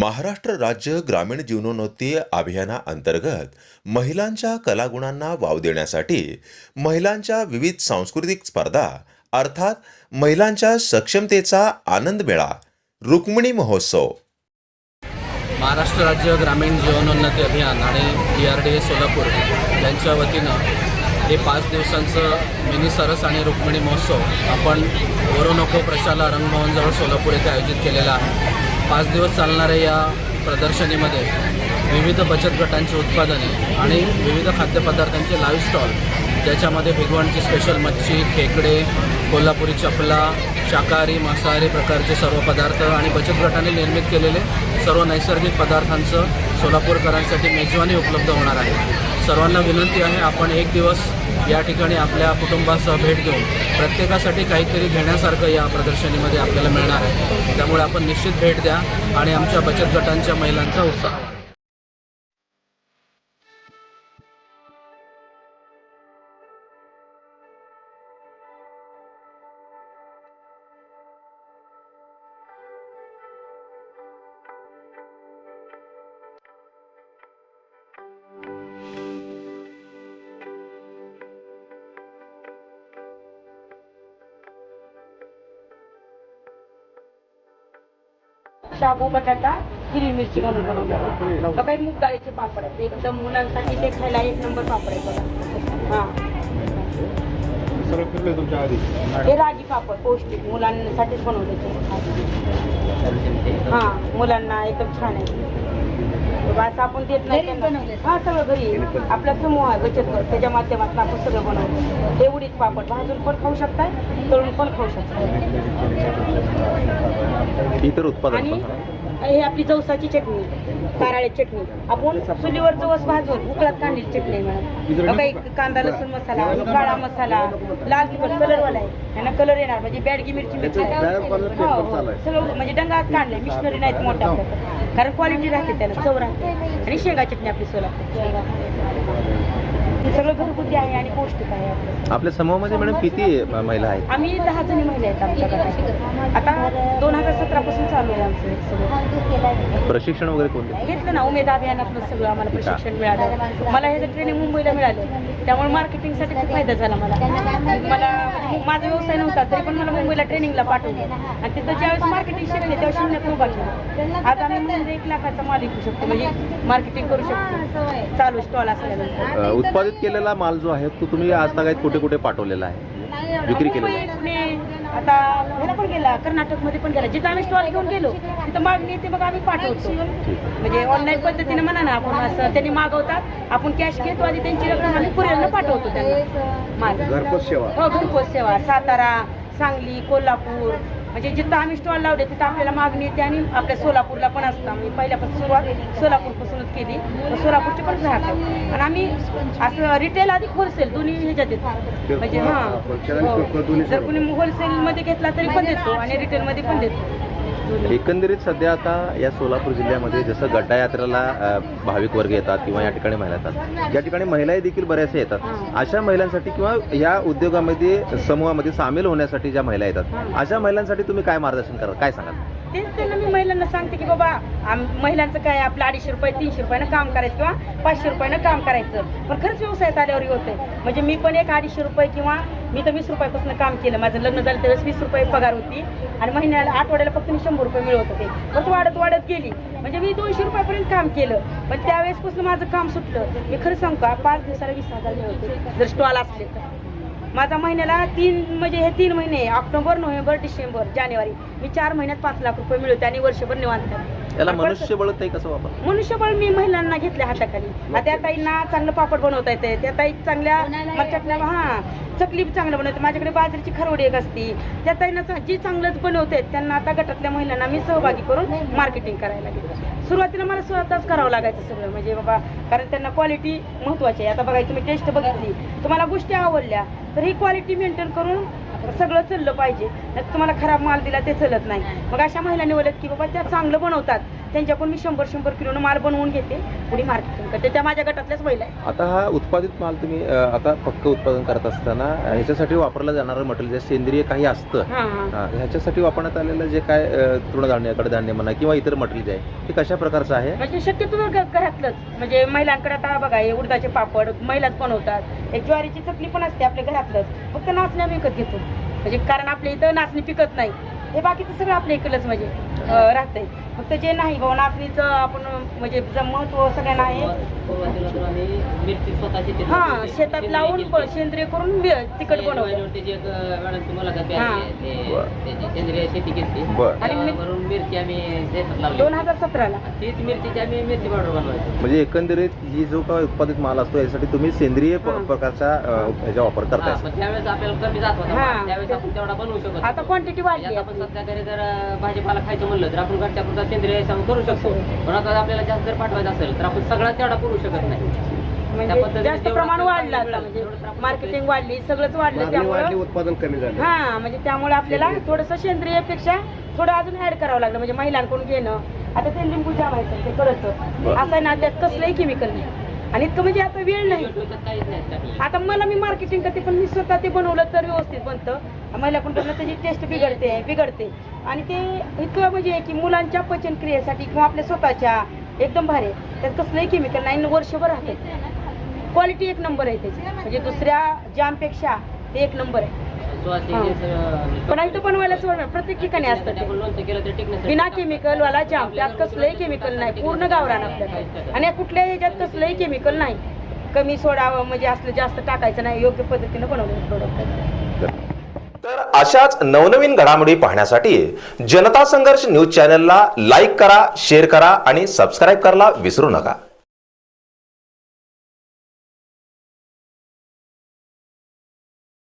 महाराष्ट्र राज्य ग्रामीण जीवनोन्नती अभियानाअंतर्गत महिलांच्या कलागुणांना वाव देण्यासाठी महिलांच्या विविध सांस्कृतिक स्पर्धा अर्थात महिलांच्या सक्षमतेचा आनंद मेळा. रुक्मिणी महोत्सव. महाराष्ट्र राज्य ग्रामीण जीवनोन्नती अभियान आणि D R D A Solapur यांच्या वतीनं हे पाच दिवसांचं मिनी सरस आणि रुक्मिणी महोत्सव आपण ओरोनोको प्रशाला रंगभवनजवळ सोलापूर येथे आयोजित केलेला आहे. पाच दिवस चालणाऱ्या या प्रदर्शनीमध्ये विविध बचत गटांची उत्पादने आणि विविध खाद्यपदार्थांचे लाईव्ह स्टॉल ज्याच्यामध्ये भिगवणची स्पेशल मच्छी खेकडे कोल्हापुरी चपला शाकाहारी मांसाहारी प्रकारचे सर्व पदार्थ आणि बचत गटाने निर्मित केलेले सर्व नैसर्गिक पदार्थांचं सोलापूरकरांसाठी मेजवानी उपलब्ध होणार आहे. सर्वांना विनंती आहे आपण एक दिवस या ठिकाणी आपल्या कुटुंबासह भेट देऊन प्रत्येकासाठी काहीतरी घेण्यासारखं या प्रदर्शनीमध्ये आपल्याला मिळणार आहे. त्यामुळे आपण निश्चित भेट द्या आणि आमच्या बचत गटांच्या महिलांचा उत्साह शाबू बटाटा हिरवी मिरची घालून बनवतात. काही मूग डाळीचे पापड आहेत. एकदम मुलांसाठी ते खायला एक नंबर पापड आहे बघा. हा. हे रागी पापड पौष्टिक. मुलांसाठीच बनवले ते. हा मुलांना एकदम छान आहे. असं आपण देत नाही त्यांना. हा सगळं घरी. आपला समूह आहे बचत गट. त्याच्या माध्यमातून आपण सगळं बनवतो. हे उडीद पापड. भाजून पण खाऊ शकताय तळून पण खाऊ शकताय. इतर उत्पादन आणि हे आपली जवसाची चटणी कारळे चटणी. आपण चुलीवर जवस भाजून उकळात काढलेली चटणी आहे मॅडम काही कांदा लसूण मसाला काळा मसाला. लाल तिखट कलर वाला आहे. त्यांना कलर येणार. म्हणजे बॅडगी मिरची मिरची. हो, हो. सगळं म्हणजे डंगात काढलंय. मिशनरी नाहीत मोठ्या कारण क्वालिटी राहते त्याला. चव राहते. आणि शेंगा चटणी आपली सोलापूर हे सगळं घरगुती आहे आणि पौष्टिक आहे आपलं आपल्या समूहामध्ये मॅडम किती म- महिला आहेत? आम्ही दहा जणी महिला आहेत आमच्या गटात आता दोन हजार सतरा पासून चालू आहे आमचं हे सगळं. प्रशिक्षण वगैरे कोण देतं? घेतलं ना उमेद अभियानातलं सगळं आम्हाला प्रशिक्षण मिळालं. मला हे ट्रेनिंग मुंबईला मिळालं. त्यामुळे मार्केटिंगसाठी खूप फायदा झाला मला. मला म्हणजे माझा व्यवसाय नव्हता तरी पण मला मुंबईला ट्रेनिंगला पाठवलं. आणि तिथं ज्यावेळेस मार्केटिंग शिकले त्यावेळेस शून्यात उभा केला. आज आम्ही म्हणजे एक लाखाचा माल विकू शकतो म्हणजे मार्केटिंग करू शकतो. चालू स्टॉल असल्यानंतर. उत्पादित केलेला माल जो आहे तो तुम्ही आज तागायत कुठे कुठे पाठवलेला आहे? विक्री केलेली मुंबई, आहे. पुणे आता ह्याला पण गेला कर्नाटकमध्ये पण गेला. जिथं आम्ही स्टॉल घेऊन गेलो तिथं मागणी येते मग आम्ही पाठवतो. म्हणजे ऑनलाईन पद्धतीने म्हणा ना आपण असं त्यांनी मागवतात आपण कॅश घेतो आणि त्यांची रक्कम आम्ही कुरिअरनं पाठवतो त्यांना. माल. घरपोच सेवा. हो घरपोच सेवा. सातारा सांगली कोल्हापूर म्हणजे जिथं आम्ही स्टॉल लावले तिथं आपल्याला मागणी येते आणि आपल्या सोलापूरला पण असतं. आम्ही पहिल्यापासून सुरुवात सोलापूरपासूनच केली. तर सोलापूरचे पण आहेत आणि आम्ही असं रिटेल आधी होलसेल दोन्ही ह्याच्यात देतो म्हणजे हां. जर कुणी होलसेलमध्ये घेतला तरी पण देतो आणि रिटेलमध्ये पण देतो. एकंदरीत सध्या आता या सोलापूर जिल्ह्यामध्ये जसं गड्डा यात्रेला भाविक वर्ग येतात किंवा या ठिकाणी महिला येतात. या ठिकाणी महिलाही देखील बऱ्याचशा येतात. अशा महिलांसाठी किंवा या उद्योगामध्ये समूहामध्ये सामील होण्यासाठी ज्या महिला येतात अशा महिलांसाठी तुम्ही काय मार्गदर्शन कराल? काय सांगाल? तेच त्यांना मी महिलांना सांगते की बाबा आम- महिलांचं काय आपलं अडीचशे रुपये तीनशे रुपयानं काम करायचं किंवा पाचशे रुपयानं काम करायचं. पण खरंच व्यवसायात आल्यावर होते म्हणजे मी पण एक अडीचशे रुपये किंवा मी तर वीस रुपयापासून काम केलं. माझं लग्न झालं त्यावेळेस वीस रुपये पगार होती. आणि महिन्याला आठवड्याला फक्त मी शंभर रुपये मिळवत होते. परत वाढत वाढत गेली. म्हणजे मी दोनशे रुपयापर्यंत काम केलं. पण त्यावेळेसपासून माझं काम सुटलं. मी खरं सांगतो पाच दिवसाला वीस हजार मिळवते जर स्टॉल असले तर. माझा महिन्याला तीन म्हणजे हे तीन महिने ऑक्टोबर नोव्हेंबर डिसेंबर जानेवारी मी चार महिन्यात पाच लाख रुपये मिळवते आणि वर्षभर निवांत. याला आपण- मनुष्यबळ ते कसं वापर मनुष्यबळ मी महिलांना घेतले हाताखाली. त्या ताईंना चांगलं पापड बनवता येते त्या ताई चांगल्या मरच्यातल्या हा चकली चांगलं बनवते. माझ्याकडे बाजरीची खरवडी एक असती. त्या ताईंना चा- जी चांगलंच बनवते त्यांना आता गटातल्या महिलांना मी सहभागी करून मार्केटिंग करायला लागेल. सुरुवातीला मला स्वतःच करावं लागायचं सगळं. म्हणजे बाबा कारण त्यांना क्वालिटी महत्वाची आहे. आता बघा तुम्ही टेस्ट बघितली. तुम्हाला गोष्टी आवडल्या तर ही क्वालिटी मेंटेन करून सगळं चाललं पाहिजे. नाही तुम्हाला खराब माल दिला ते चलत नाही. मग अशा महिला निवडत की बाबा त्या चांगलं बनवतात. त्यांच्याकडून मी शंभर शंभर किलोनं माल बनवून घेते पुढे मार्केटिंग करते त्या माझ्या गटातल्याच महिला आहेत. आता हा उत्पादित माल तुम्ही अ, आता पक्क उत्पादन करत असताना ह्याच्यासाठी वापरलं जाणारं मटेरियल जे सेंद्रिय काही असतं हां हां. हा, ह्याच्यासाठी वापरण्यात आलेलं जे काय अ, तृणधान्य कडधान्य म्हणा किंवा इतर मटेरियल जे आहे ते कशा प्रकारचं आहे? म्हणजे शक्यतो तर घ- घरातलंच. म्हणजे महिलांकडे आता बघा हे उडदाचे पापड महिलाच बनवतात. एक ज्वारीची चकली पण असते आपल्या घरातलंच. फक्त नाचण्या विकत घेतो. म्हणजे कारण आपल्या इथं नाचणी पिकत नाही. हे बाकीचं सगळं आपल्या इकडंच म्हणजे. अं, राहतंय फक्त जे नाही बाबा नाचणीचं आपण म्हणजे जे महत्त्व सगळ्यांना आहे सुरुवातीला तर आम्ही मिरची स्वतः शेतीत हा. शेतात लावून. सेंद्रिय करून बी- तिखट ते बनवतो मिरची दोन. हजार सतराला तीच मिरचीची आम्ही मिरची पावडर बनवायचो म्हणजे एकंदरीत ही जो काय उत्पादित माल असतो यासाठी तुम्ही सेंद्रिय. प्रकारचा ह्याचा वापर करताय पण त्यावेळेस आपल्याला कमी जात होता हा. त्यावेळेस आपण तेवढा बनवू शकत आता. क्वांटिटी वाढली आता आपण. सध्या घरी जर भाजीपाला खायचं म्हणलं तर आपण घरच्या पुरता सेंद्रिय सांगून करू शकतो. पण आता आपल्याला जास्त जर पाठवायचं असेल तर आपण सगळा तेवढा करू शकत नाही. म्हणजे जास्त प्रमाण वाढलं आता म्हणजे मार्केटिंग वाढली सगळंच वाढलं त्यामुळे उत्पादन कमी झालं. हा म्हणजे त्यामुळे आपल्याला थोडंसं सेंद्रियपेक्षा थोडं अजून ऍड करावं लागलं. म्हणजे महिलांकडून घेणं आता ते लिंबू जामायचं ते कळतं असं आहे ना त्यात कसलंही केमिकल नाही. आणि इतकं म्हणजे आता वेळ नाही. आता मला मी मार्केटिंग करते पण मी स्वतः ते बनवलं तर व्यवस्थित बनतं. महिलाकडून बनलं त्याची टेस्ट बिघडते बिघडते. आणि ते इतकं म्हणजे की मुलांच्या पचनक्रियेसाठी किंवा आपल्या स्वतःच्या एकदम भारी. त्यात कसलंही केमिकल नाही वर्षभर राहते. क्वालिटी एक नंबर आहे त्याची. म्हणजे दुसऱ्या जामपेक्षा ते एक नंबर आहे. हा. पण इथं बनवायला सोड प्रत्येक ठिकाणी असतं बिना केमिकल वाला जाम त्यात कसलंही केमिकल नाही पूर्ण गावरान आपल्याकडे. आणि कुठल्याही ह्याच्यात कसलंही केमिकल नाही. कमी सोडा म्हणजे असलं जास्त टाकायचं नाही योग्य पद्धतीनं बनवलेलं प्रोडक्ट तर अशाच नवनवीन घडामोडी पाहण्यासाठी जनता संघर्ष न्यूज चॅनलला लाईक करा शेअर करा आणि सबस्क्राईब करायला विसरू नका.